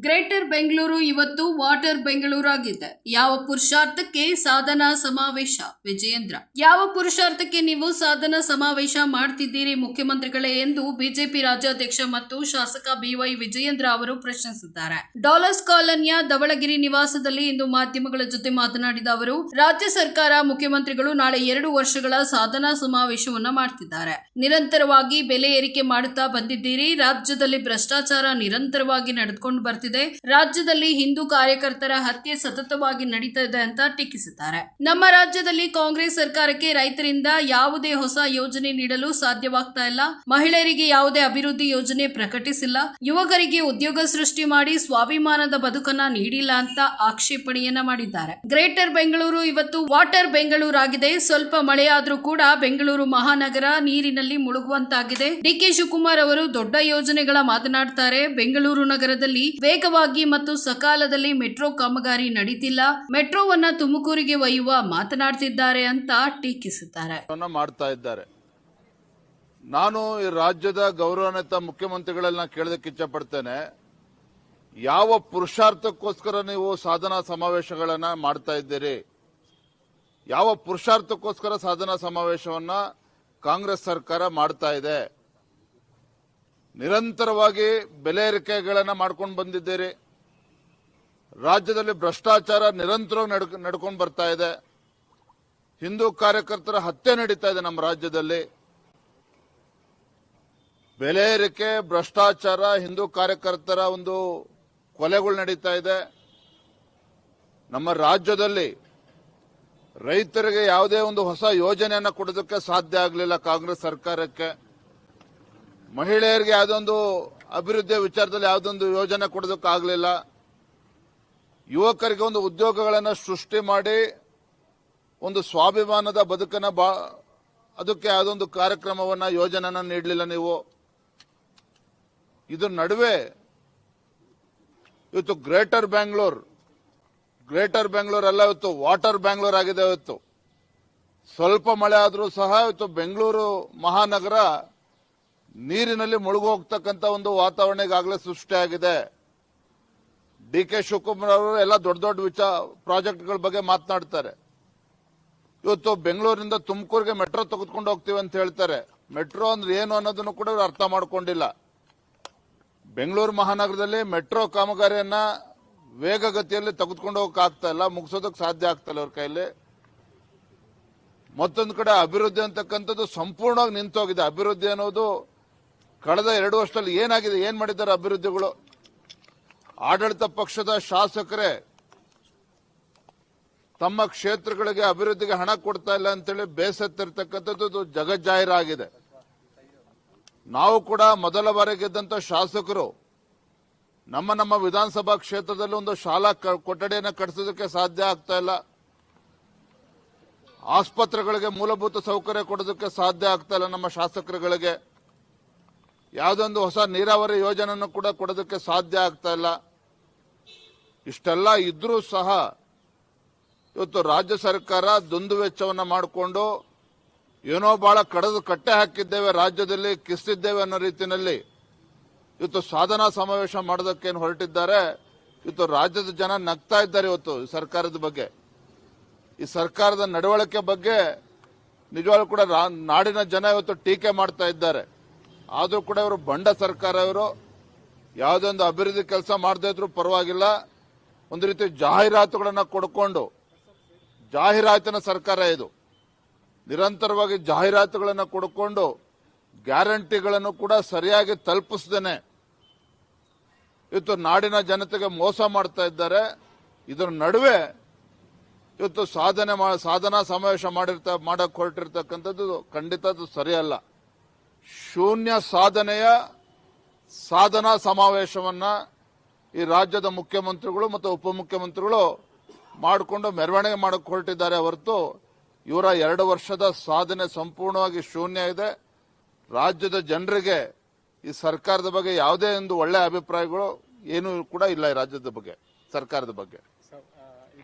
Greater Bengaluru ಇವತ್ತು water ಬೆಂಗಳೂರಾಗಿದೆ. ಯಾವ ಪುರುಷಾರ್ಥಕ್ಕೆ ಸಾಧನಾ ಸಮಾವೇಶ? ವಿಜಯೇಂದ್ರ. ಯಾವ ಪುರುಷಾರ್ಥಕ್ಕೆ ನೀವು ಸಾಧನಾ ಸಮಾವೇಶ ಮಾಡ್ತಿದ್ದೀರಿ ಮುಖ್ಯಮಂತ್ರಿಗಳೇ ಎಂದು ಬಿಜೆಪಿ ರಾಜ್ಯಾಧ್ಯಕ್ಷ ಮತ್ತು ಶಾಸಕ ಬಿವೈ ವಿಜಯೇಂದ್ರ ಅವರು ಪ್ರಶ್ನಿಸಿದ್ದಾರೆ. ಡಾಲರ್ಸ್ ಕಾಲೋನಿಯ ಧವಳಗಿರಿ ನಿವಾಸದಲ್ಲಿ ಇಂದು ಮಾಧ್ಯಮಗಳ ಜೊತೆ ಮಾತನಾಡಿದ ಅವರು, ರಾಜ್ಯ ಸರ್ಕಾರ ಮುಖ್ಯಮಂತ್ರಿಗಳು ನಾಳೆ ಎರಡು ವರ್ಷಗಳ ಸಾಧನಾ ಸಮಾವೇಶವನ್ನ ಮಾಡ್ತಿದ್ದಾರೆ. ನಿರಂತರವಾಗಿ ಬೆಲೆ ಏರಿಕೆ ಮಾಡುತ್ತಾ ಬಂದಿದ್ದೀರಿ. ರಾಜ್ಯದಲ್ಲಿ ಭ್ರಷ್ಟಾಚಾರ ನಿರಂತರವಾಗಿ ನಡೆದುಕೊಂಡು ಬರ್ತಿದೆ. ರಾಜ್ಯದಲ್ಲಿ ಹಿಂದೂ ಕಾರ್ಯಕರ್ತರ ಹತ್ಯೆ ಸತತವಾಗಿ ನಡೀತಾ ಇದೆ ಅಂತ ಟೀಕಿಸಿದ್ದಾರೆ. ನಮ್ಮ ರಾಜ್ಯದಲ್ಲಿ ಕಾಂಗ್ರೆಸ್ ಸರ್ಕಾರಕ್ಕೆ ರೈತರಿಂದ ಯಾವುದೇ ಹೊಸ ಯೋಜನೆ ನೀಡಲು ಸಾಧ್ಯವಾಗ್ತಾ ಇಲ್ಲ. ಮಹಿಳೆಯರಿಗೆ ಯಾವುದೇ ಅಭಿವೃದ್ಧಿ ಯೋಜನೆ ಪ್ರಕಟಿಸಿಲ್ಲ. ಯುವಕರಿಗೆ ಉದ್ಯೋಗ ಸೃಷ್ಟಿ ಮಾಡಿ ಸ್ವಾಭಿಮಾನದ ಬದುಕನ್ನ ನೀಡಿಲ್ಲ ಅಂತ ಆಕ್ಷೇಪಣೆಯನ್ನ ಮಾಡಿದ್ದಾರೆ. ಗ್ರೇಟರ್ ಬೆಂಗಳೂರು ಇವತ್ತು ವಾಟರ್ ಬೆಂಗಳೂರಾಗಿದೆ. ಸ್ವಲ್ಪ ಮಳೆಯಾದ್ರೂ ಕೂಡ ಬೆಂಗಳೂರು ಮಹಾನಗರ ನೀರಿನಲ್ಲಿ ಮುಳುಗುವಂತಾಗಿದೆ. ಡಿಕೆ ಶಿವಕುಮಾರ್ ಅವರು ದೊಡ್ಡ ಯೋಜನೆಗಳ ಮಾತನಾಡ್ತಾರೆ. ಬೆಂಗಳೂರು ನಗರದಲ್ಲಿ ವೇಗವಾಗಿ ಮತ್ತು ಸಕಾಲದಲ್ಲಿ ಮೆಟ್ರೋ ಕಾಮಗಾರಿ ನಡೀತಿಲ್ಲ. ಮೆಟ್ರೋವನ್ನ ತುಮಕೂರಿಗೆ ಒಯ್ಯುವ ಮಾತನಾಡ್ತಿದ್ದಾರೆ ಅಂತ ಟೀಕಿಸುತ್ತಾರೆ. ಮಾಡ್ತಾ ಇದ್ದಾರೆ. ನಾನು ಈ ರಾಜ್ಯದ ಗೌರವಾನ್ವಿತ ಮುಖ್ಯಮಂತ್ರಿಗಳನ್ನ ಕೇಳೋದಕ್ಕೆ ಇಚ್ಛಪಡ್ತೇನೆ. ಯಾವ ಪುರುಷಾರ್ಥಕ್ಕೋಸ್ಕರ ನೀವು ಸಾಧನಾ ಸಮಾವೇಶಗಳನ್ನ ಮಾಡ್ತಾ ಇದ್ದೀರಿ? ಯಾವ ಪುರುಷಾರ್ಥಕ್ಕೋಸ್ಕರ ಸಾಧನಾ ಸಮಾವೇಶವನ್ನ ಕಾಂಗ್ರೆಸ್ ಸರ್ಕಾರ ಮಾಡ್ತಾ ಇದೆ? ನಿರಂತರವಾಗಿ ಬೆಲೆ ಏರಿಕೆಗಳನ್ನು ಮಾಡ್ಕೊಂಡು ಬಂದಿದ್ದೀರಿ. ರಾಜ್ಯದಲ್ಲಿ ಭ್ರಷ್ಟಾಚಾರ ನಿರಂತರವಾಗಿ ನಡ್ಕೊಂಡು ಬರ್ತಾ ಇದೆ. ಹಿಂದೂ ಕಾರ್ಯಕರ್ತರ ಹತ್ಯೆ ನಡೀತಾ ಇದೆ ನಮ್ಮ ರಾಜ್ಯದಲ್ಲಿ. ಬೆಲೆ ಏರಿಕೆ, ಭ್ರಷ್ಟಾಚಾರ, ಹಿಂದೂ ಕಾರ್ಯಕರ್ತರ ಒಂದು ಕೊಲೆಗಳು ನಡೀತಾ ಇದೆ. ನಮ್ಮ ರಾಜ್ಯದಲ್ಲಿ ರೈತರಿಗೆ ಯಾವುದೇ ಒಂದು ಹೊಸ ಯೋಜನೆಯನ್ನು ಕೊಡೋದಕ್ಕೆ ಸಾಧ್ಯ ಆಗಲಿಲ್ಲ ಕಾಂಗ್ರೆಸ್ ಸರ್ಕಾರಕ್ಕೆ. ಮಹಿಳೆಯರಿಗೆ ಯಾವುದೊಂದು ಅಭಿವೃದ್ಧಿಯ ವಿಚಾರದಲ್ಲಿ ಯಾವುದೊಂದು ಯೋಜನೆ ಕೊಡೋದಕ್ಕಾಗಲಿಲ್ಲ. ಯುವಕರಿಗೆ ಒಂದು ಉದ್ಯೋಗಗಳನ್ನು ಸೃಷ್ಟಿ ಮಾಡಿ ಒಂದು ಸ್ವಾಭಿಮಾನದ ಬದುಕನ್ನು ಬಾ, ಅದಕ್ಕೆ ಯಾವುದೊಂದು ಕಾರ್ಯಕ್ರಮವನ್ನು ಯೋಜನೆನ ನೀಡಲಿಲ್ಲ ನೀವು. ಇದ್ರ ನಡುವೆ ಇವತ್ತು ಗ್ರೇಟರ್ ಬ್ಯಾಂಗ್ಳೂರ್ ಗ್ರೇಟರ್ ಬ್ಯಾಂಗ್ಳೂರ್ ಅಲ್ಲ, ಇವತ್ತು ವಾಟರ್ ಬ್ಯಾಂಗ್ಳೂರ್ ಆಗಿದೆ ಇವತ್ತು. ಸ್ವಲ್ಪ ಮಳೆ ಆದರೂ ಸಹ ಇವತ್ತು ಬೆಂಗಳೂರು ಮಹಾನಗರ ನೀರಿನಲ್ಲಿ ಮುಳುಗು ಹೋಗ್ತಕ್ಕಂಥ ಒಂದು ವಾತಾವರಣ ಈಗಾಗಲೇ ಸೃಷ್ಟಿಯಾಗಿದೆ ಡಿ ಕೆ ಶಿವಕುಮಾರ್ ಅವರು ಎಲ್ಲ ದೊಡ್ಡ ದೊಡ್ಡ ವಿಚಾರ, ಪ್ರಾಜೆಕ್ಟ್ಗಳ ಬಗ್ಗೆ ಮಾತನಾಡ್ತಾರೆ. ಇವತ್ತು ಬೆಂಗಳೂರಿಂದ ತುಮಕೂರಿಗೆ ಮೆಟ್ರೋ ತೆಗೆದುಕೊಂಡು ಹೋಗ್ತೀವಿ ಅಂತ ಹೇಳ್ತಾರೆ. ಮೆಟ್ರೋ ಅಂದ್ರೆ ಏನು ಅನ್ನೋದನ್ನು ಕೂಡ ಇವರು ಅರ್ಥ ಮಾಡಿಕೊಂಡಿಲ್ಲ. ಬೆಂಗಳೂರು ಮಹಾನಗರದಲ್ಲಿ ಮೆಟ್ರೋ ಕಾಮಗಾರಿಯನ್ನ ವೇಗಗತಿಯಲ್ಲಿ ತೆಗೆದುಕೊಂಡು ಹೋಗಕ್ ಆಗ್ತಾ ಇಲ್ಲ, ಮುಗಿಸೋದಕ್ಕೆ ಸಾಧ್ಯ ಆಗ್ತಾ ಇಲ್ಲ ಅವ್ರ ಕೈಯಲ್ಲಿ. ಮತ್ತೊಂದು ಕಡೆ ಅಭಿವೃದ್ಧಿ ಅಂತಕ್ಕಂಥದ್ದು ಸಂಪೂರ್ಣವಾಗಿ ನಿಂತೋಗಿದೆ. ಅಭಿವೃದ್ಧಿ ಅನ್ನೋದು ಕಳೆದ ಎರಡು ವರ್ಷದಲ್ಲಿ ಏನಾಗಿದೆ, ಏನ್ ಮಾಡಿದ್ದಾರೆ ಅಭಿವೃದ್ಧಿಗಳು? ಆಡಳಿತ ಪಕ್ಷದ ಶಾಸಕರೇ, ತಮ್ಮ ಕ್ಷೇತ್ರಗಳಿಗೆ ಅಭಿವೃದ್ಧಿಗೆ ಹಣ ಕೊಡ್ತಾ ಇಲ್ಲ ಅಂತೇಳಿ ಬೇಸತ್ತಿರ್ತಕ್ಕಂಥದ್ದು ಜಗಜ್ಜಾಹಿರ ಆಗಿದೆ ನಾವು ಕೂಡ ಮೊದಲ ಬಾರಿಗೆ ಇದ್ದಂತ ಶಾಸಕರು, ನಮ್ಮ ನಮ್ಮ ವಿಧಾನಸಭಾ ಕ್ಷೇತ್ರದಲ್ಲಿ ಒಂದು ಶಾಲಾ ಕೊಠಡಿಯನ್ನು ಕಟ್ಟಿಸೋದಕ್ಕೆ ಸಾಧ್ಯ ಆಗ್ತಾ ಇಲ್ಲ. ಆಸ್ಪತ್ರೆಗಳಿಗೆ ಮೂಲಭೂತ ಸೌಕರ್ಯ ಕೊಡೋದಕ್ಕೆ ಸಾಧ್ಯ ಆಗ್ತಾ ಇಲ್ಲ ನಮ್ಮ ಶಾಸಕರುಗಳಿಗೆ. ಯಾವುದೊಂದು ಹೊಸ ನೀರಾವರಿ ಯೋಜನೆಯನ್ನು ಕೂಡ ಕೊಡೋದಕ್ಕೆ ಸಾಧ್ಯ ಆಗ್ತಾ ಇಲ್ಲ. ಇಷ್ಟೆಲ್ಲ ಇದ್ರೂ ಸಹ ಇವತ್ತು ರಾಜ್ಯ ಸರ್ಕಾರ ದುಂದು ವೆಚ್ಚವನ್ನು ಮಾಡಿಕೊಂಡು ಏನೋ ಬಹಳ ಕಡದು ಕಟ್ಟೆ ಹಾಕಿದ್ದೇವೆ, ರಾಜ್ಯದಲ್ಲಿ ಕಿಸ್ತಿದ್ದೇವೆ ಅನ್ನೋ ರೀತಿಯಲ್ಲಿ ಇವತ್ತು ಸಾಧನಾ ಸಮಾವೇಶ ಮಾಡೋದಕ್ಕೇನು ಹೊರಟಿದ್ದಾರೆ. ಇವತ್ತು ರಾಜ್ಯದ ಜನ ನಗ್ತಾ ಇದ್ದಾರೆ ಇವತ್ತು ಸರ್ಕಾರದ ಬಗ್ಗೆ. ಈ ಸರ್ಕಾರದ ನಡವಳಿಕೆ ಬಗ್ಗೆ ನಿಜವಾಗ್ಲೂ ಕೂಡ ನಾಡಿನ ಜನ ಇವತ್ತು ಟೀಕೆ ಮಾಡ್ತಾ ಇದ್ದಾರೆ. ಆದರೂ ಕೂಡ ಇವರು ಬಂಡ ಸರ್ಕಾರ ಇವರು. ಯಾವುದೇ ಒಂದು ಅಭಿವೃದ್ಧಿ ಕೆಲಸ ಮಾಡದೇ ಇದ್ರೂ ಪರವಾಗಿಲ್ಲ. ಒಂದು ರೀತಿ ಜಾಹೀರಾತುಗಳನ್ನು ಕೊಡ್ಕೊಂಡು ಜಾಹೀರಾತಿನ ಸರ್ಕಾರ ಇದು. ನಿರಂತರವಾಗಿ ಜಾಹೀರಾತುಗಳನ್ನು ಕೊಡ್ಕೊಂಡು ಗ್ಯಾರಂಟಿಗಳನ್ನು ಕೂಡ ಸರಿಯಾಗಿ ತಲುಪಿಸ್ದೇನೆ. ಇವತ್ತು ನಾಡಿನ ಜನತೆಗೆ ಮೋಸ ಮಾಡ್ತಾ ಇದ್ದಾರೆ. ಇದರ ನಡುವೆ ಇವತ್ತು ಸಾಧನೆ ಸಾಧನಾ ಸಮಾವೇಶ ಮಾಡಿರ್ತ ಮಾಡಕ್ಕೆ ಹೊರಟಿರ್ತಕ್ಕಂಥದ್ದು ಖಂಡಿತ ಅದು ಸರಿಯಲ್ಲ. ಶೂನ್ಯ ಸಾಧನೆಯ ಸಾಧನಾ ಸಮಾವೇಶವನ್ನ ಈ ರಾಜ್ಯದ ಮುಖ್ಯಮಂತ್ರಿಗಳು ಮತ್ತು ಉಪಮುಖ್ಯಮಂತ್ರಿಗಳು ಮಾಡಿಕೊಂಡು ಮೆರವಣಿಗೆ ಮಾಡಕ್ ಹೊರಟಿದ್ದಾರೆ ಹೊರತು ಇವರ ಎರಡು ವರ್ಷದ ಸಾಧನೆ ಸಂಪೂರ್ಣವಾಗಿ ಶೂನ್ಯ ಇದೆ. ರಾಜ್ಯದ ಜನರಿಗೆ ಈ ಸರ್ಕಾರದ ಬಗ್ಗೆ ಯಾವುದೇ ಒಂದು ಒಳ್ಳೆಯ ಅಭಿಪ್ರಾಯಗಳು ಏನೂ ಕೂಡ ಇಲ್ಲ ಈ ರಾಜ್ಯದ ಬಗ್ಗೆ, ಸರ್ಕಾರದ ಬಗ್ಗೆ.